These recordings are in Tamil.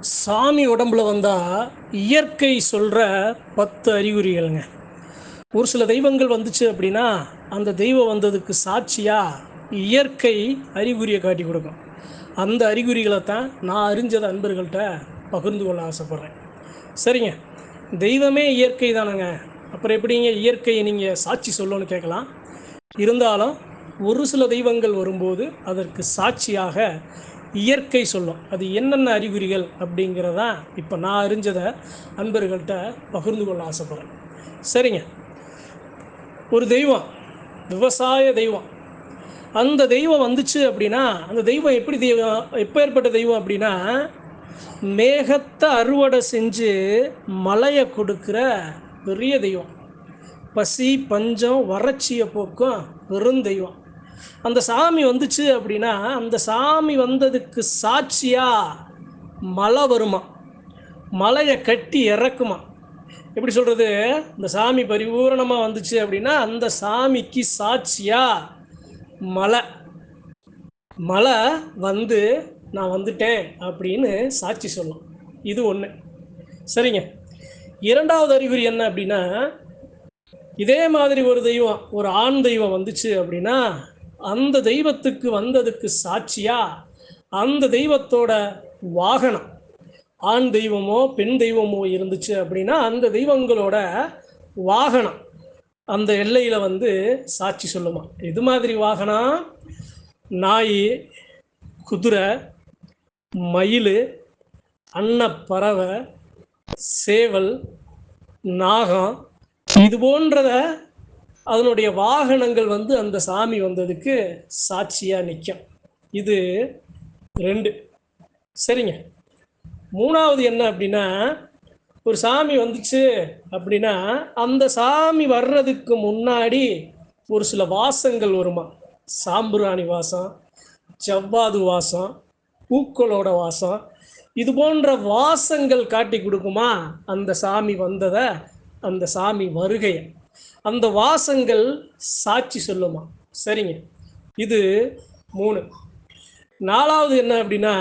சாமி உடம்புல வந்தால் இயற்கை சொல்கிற பத்து அறிகுறிகள்ங்க. ஒரு சில தெய்வங்கள் வந்துச்சு அப்படின்னா அந்த தெய்வம் வந்ததுக்கு சாட்சியாக இயற்கை அறிகுறியை காட்டி கொடுக்கும். அந்த அறிகுறிகளை தான் நான் அறிஞ்சத அன்பர்கள்ட்ட பகிர்ந்து கொள்ள ஆசைப்பட்றேன். சரிங்க. தெய்வமே இயற்கை தானேங்க. அப்புறம் எப்படிங்க இயற்கையை நீங்கள் சாட்சி சொல்லணும்னு கேட்கலாம். இருந்தாலும் ஒரு சில தெய்வங்கள் வரும்போது அதற்கு சாட்சியாக இயற்கை சொல்லும். அது என்னென்ன அறிகுறிகள் அப்படிங்கிறதா இப்போ நான் அறிஞ்சதை அன்பர்கள்ட்ட பகிர்ந்து கொள்ள ஆசைப்பட்றேன். சரிங்க. ஒரு தெய்வம் விவசாய தெய்வம். அந்த தெய்வம் வந்துச்சு அப்படின்னா அந்த தெய்வம் எப்படி தெய்வம் எப்போ ஏற்பட்ட தெய்வம் அப்படின்னா மேகத்தை அறுவடை செஞ்சு மலையை கொடுக்குற பெரிய தெய்வம். பசி பஞ்சம் வறட்சியை போக்கும் பெருந்தெய்வம் அந்த சாமி வந்துச்சு அப்படின்னா அந்த சாமி வந்ததுக்கு சாட்சியாக மழை வருமா? மலையை கட்டி இறக்குமா? எப்படி சொல்கிறது இந்த சாமி பரிபூரணமாக வந்துச்சு அப்படின்னா அந்த சாமிக்கு சாட்சியாக மலை மலை வந்து நான் வந்துட்டேன் அப்படின்னு சாட்சி சொல்லும் இது ஒன்று சரிங்க. இரண்டாவது அறிகுறி என்ன அப்படின்னா இதே மாதிரி ஒரு தெய்வம் ஒரு ஆண் தெய்வம் வந்துச்சு அப்படின்னா அந்த தெய்வத்துக்கு வந்ததுக்கு சாட்சியா? அந்த தெய்வத்தோட வாகனம். ஆண் தெய்வமோ பெண் தெய்வமோ இருந்துச்சு அப்படின்னா அந்த தெய்வங்களோட வாகனம் அந்த எல்லையில் வந்து சாட்சி சொல்லுமா. இது மாதிரி வாகனம் நாய் குதிரை மயில் அன்னப்பறவை சேவல் நாகம் இது போன்றதை அதனுடைய வாகனங்கள் வந்து அந்த சாமி வந்ததுக்கு சாட்சியாக நிற்கும் இது ரெண்டு. சரிங்க. மூணாவது என்ன அப்படின்னா ஒரு சாமி வந்துச்சு அப்படின்னா அந்த சாமி வர்றதுக்கு முன்னாடி ஒரு சில வாசங்கள் வருமா? சாம்பிராணி வாசம் செவ்வாது வாசம் பூக்களோட வாசம் இது போன்ற வாசங்கள் காட்டி கொடுக்குமா? அந்த சாமி வந்ததை அந்த சாமி வருகையை. அந்த வாசங்கள் சாட்சி சொல்லுமா? சரிங்க. இது மூணு. நாலாவது என்ன அப்படின்னா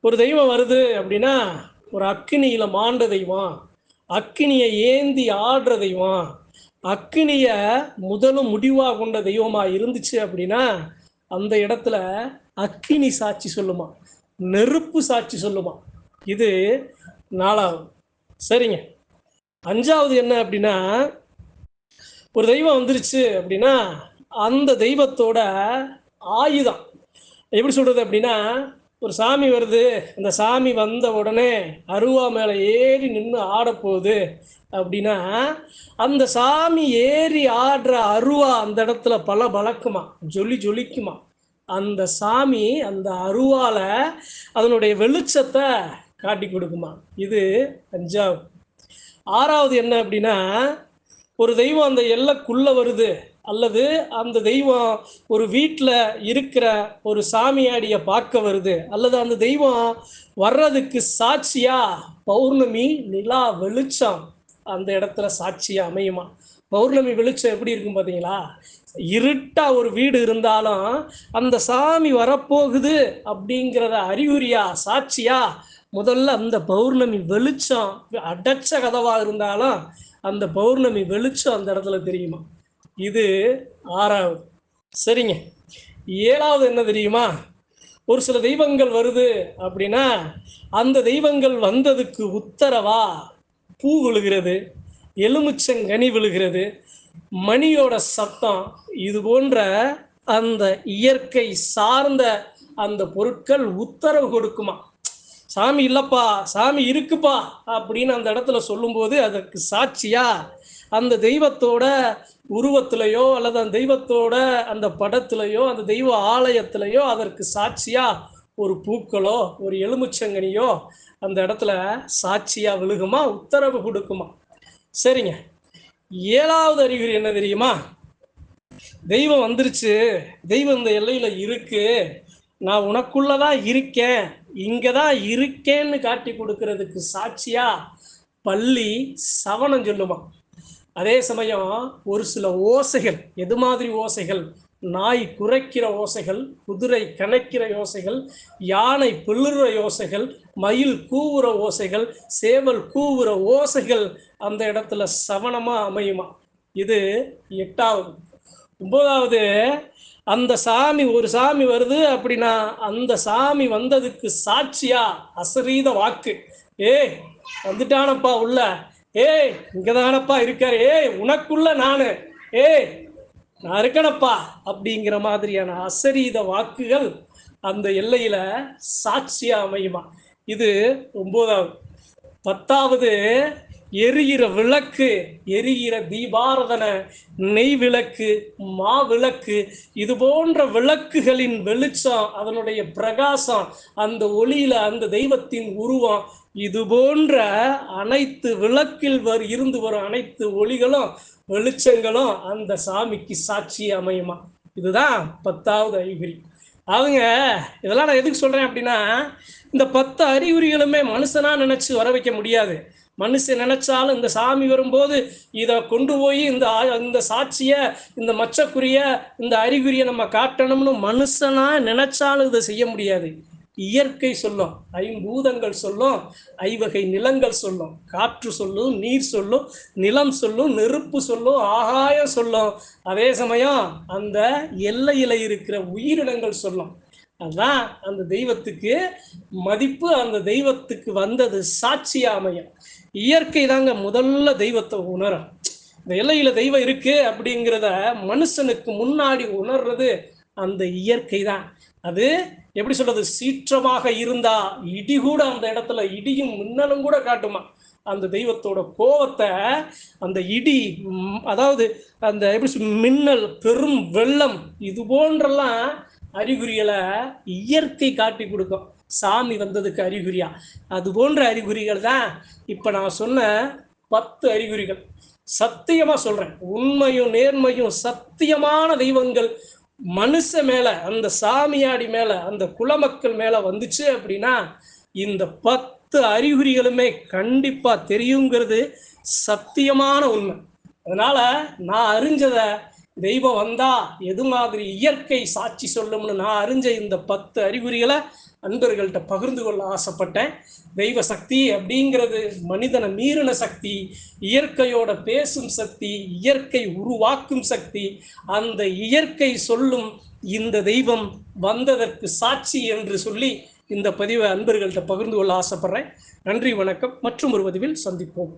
ஒரு தெய்வம் வருது அப்படின்னா ஒரு அக்கினியில் மாண்ட தெய்வம். அக்கினியை ஏந்தி ஆடுற தெய்வம். அக்கினியை முதலும் முடிவாக கொண்ட தெய்வமாக இருந்துச்சு அப்படின்னா அந்த இடத்துல அக்கினி சாட்சி சொல்லுமா? நெருப்பு சாட்சி சொல்லுமா? இது நாலாவது. சரிங்க. அஞ்சாவது என்ன அப்படின்னா ஒரு தெய்வம் வந்துருச்சு அப்படின்னா அந்த தெய்வத்தோட ஆயுதம். எப்படி சொல்கிறது அப்படின்னா ஒரு சாமி வருது அந்த சாமி வந்த உடனே அருவா மேலே ஏறி நின்று ஆடப்போகுது அப்படின்னா அந்த சாமி ஏறி ஆடுற அருவா அந்த இடத்துல பல பழக்குமா ஜொலி ஜொலிக்குமா. அந்த சாமி அந்த அருவால அதனுடைய வெளிச்சத்தை காட்டி கொடுக்குமா. இது அஞ்சாவது ஆறாவது என்ன அப்படின்னா ஒரு தெய்வம் அந்த எல்லைக்குள்ளே வருது அல்லது அந்த தெய்வம் ஒரு வீட்டில் இருக்கிற ஒரு சாமியாடியை பார்க்க வருது அல்லது அந்த தெய்வம் வர்றதுக்கு சாட்சியா? பௌர்ணமி நிலா வெளிச்சம் அந்த இடத்துல சாட்சியா அமையுமா? பௌர்ணமி வெளிச்சம் எப்படி இருக்கும் பார்த்தீங்களா இருட்டா ஒரு வீடு இருந்தாலும் அந்த சாமி வரப்போகுது அப்படிங்கிறத அறிகுறியா சாட்சியா? முதல்ல அந்த பௌர்ணமி வெளிச்சம் அடைச்ச கதவாக இருந்தாலும் அந்த பௌர்ணமி வெளிச்சம் அந்த இடத்துல தெரியுமா? இது ஆறாவது. சரிங்க. ஏழாவது என்ன தெரியுமா? ஒரு சில தெய்வங்கள் வருது அப்படின்னா அந்த தெய்வங்கள் வந்ததுக்கு உத்தரவா? பூ விழுகிறது எலுமிச்சங்கனி விழுகிறது மணியோட சத்தம் இது போன்ற அந்த இயற்கை சார்ந்த அந்த பொருட்கள் உத்தரவு கொடுக்குமா? சாமி இல்லப்பா சாமி இருக்குப்பா அப்படின்னு அந்த இடத்துல சொல்லும்போது அதற்கு சாட்சியா அந்த தெய்வத்தோட உருவத்திலையோ அல்லது அந்த தெய்வத்தோட அந்த படத்திலையோ அந்த தெய்வ ஆலயத்திலையோ அதற்கு சாட்சியா ஒரு பூக்களோ ஒரு எலுமிச்சங்கனியோ அந்த இடத்துல சாட்சியா விழுகுமா உத்தரவு கொடுக்குமா? சரிங்க. ஏழாவது அறிகுறி என்ன தெரியுமா? தெய்வம் வந்துருச்சு. தெய்வம் இந்த எல்லையில இருக்கு. நான் உனக்குள்ளதான் இருக்கேன் இங்கே தான் இருக்கேன்னு காட்டி கொடுக்கறதுக்கு சாட்சியா? பள்ளி சவணம் சொல்லுமா. அதே சமயம் ஒரு சில ஓசைகள் எது மாதிரி ஓசைகள்? நாய் குறைக்கிற ஓசைகள் குதிரை கணக்கிற ஓசைகள் யானை பிள்ளுற ஓசைகள் மயில் கூவுற ஓசைகள் சேவல் கூவுற ஓசைகள் அந்த இடத்துல சவணமாக அமையுமா? இது எட்டாவது. ஒன்பதாவது அந்த சாமி ஒரு சாமி வருது அப்படின்னா அந்த சாமி வந்ததுக்கு சாட்சியா? அசரீத வாக்கு. ஏய் வந்துட்டானப்பா உள்ள. ஏய் இங்கதானப்பா இருக்காரு. ஏய் உனக்குள்ள நானு. ஏய் நான் இருக்கனப்பா அப்படிங்கிற மாதிரியான அசரீத வாக்குகள் அந்த எல்லையில சாட்சியா அமையுமா? இது ஒன்பதாவது. பத்தாவது எரிகிற விளக்கு எரிகிற தீபாரதன நெய் விளக்கு மா விளக்கு இது போன்ற விளக்குகளின் வெளிச்சம் அதனுடைய பிரகாசம் அந்த ஒளியில அந்த தெய்வத்தின் உருவம் இது போன்ற அனைத்து விளக்கில் வரு இருந்து வரும் அனைத்து ஒளிகளும் வெளிச்சங்களும் அந்த சாமிக்கு சாட்சி அமையுமா? இதுதான் பத்தாவது அறிகுறி. அவங்க இதெல்லாம் நான் எதுக்கு சொல்கிறேன் அப்படின்னா இந்த பத்து அறிகுறிகளுமே மனுஷனாக நினச்சி வர வைக்க முடியாது. மனுஷன் நினைச்சாலும் இந்த சாமி வரும்போது இதை கொண்டு போய் இந்த ஆ- இந்த சாட்சிய இந்த மச்சக்குரிய இந்த அறிகுறியை நம்ம காட்டணும்னு மனுஷனா நினைச்சாலும் இதை செய்ய முடியாது. இயற்கை சொல்லும் ஐம்பூதங்கள் சொல்லும் ஐவகை நிலங்கள் சொல்லும் காற்று சொல்லும் நீர் சொல்லும் நிலம் சொல்லும் நெருப்பு சொல்லும் ஆகாயம் சொல்லும். அதே சமயம் அந்த எல்லையில இருக்கிற உயிரினங்கள் சொல்லும். அதான் அந்த தெய்வத்துக்கு மதிப்பு அந்த தெய்வத்துக்கு வந்தது சாட்சியா அமையும். இயற்கை தாங்க முதல்ல தெய்வத்தை உணரும். இந்த எல்லையில தெய்வம் இருக்கு அப்படிங்கிறத மனுஷனுக்கு முன்னாடி உணர்றது அந்த இயற்கை தான். அது எப்படி சொல்றது? சீற்றமாக இருந்தா இடி கூட அந்த இடத்துல இடியும் மின்னலும் கூட காட்டுமா. அந்த தெய்வத்தோட கோவத்தை அந்த இடி அதாவது அந்த எப்படி சொல் மின்னல் பெரும் வெள்ளம் இது போன்றெல்லாம் அறிகுறிகளை இயற்கை காட்டி கொடுக்கும். சாமி வந்ததுக்கு அறிகுறியா? அது போன்ற அறிகுறிகள் தான் இப்ப நான் சொன்ன பத்து அறிகுறிகள். சத்தியமா சொல்றேன். உண்மையும் நேர்மையும் சத்தியமான தெய்வங்கள் மனுஷ மேல அந்த சாமியாடி மேல அந்த குலமக்கள் மேல வந்துச்சு அப்படின்னா இந்த பத்து அறிகுறிகளுமே கண்டிப்பா தெரியுங்கிறது சத்தியமான உண்மை. அதனால நான் அறிஞ்சதை தெய்வம் வந்தா எது மாதிரி இயற்கை சாட்சி சொல்லும்னு நான் அறிஞ்ச இந்த பத்து அறிகுறிகளை அன்பர்கள்ட்ட பகிர்ந்து கொள்ள ஆசைப்பட்டேன். தெய்வ சக்தி அப்படிங்கிறது மனிதனை மீறின சக்தி இயற்கையோட பேசும் சக்தி இயற்கை உருவாக்கும் சக்தி அந்த இயற்கை சொல்லும் இந்த தெய்வம் வந்ததற்கு சாட்சி என்று சொல்லி இந்த பதிவை அன்பர்கள்ட்ட பகிர்ந்து கொள்ள ஆசைப்படுறேன். நன்றி வணக்கம். மற்றும் ஒரு பதிவில் சந்திப்போம்.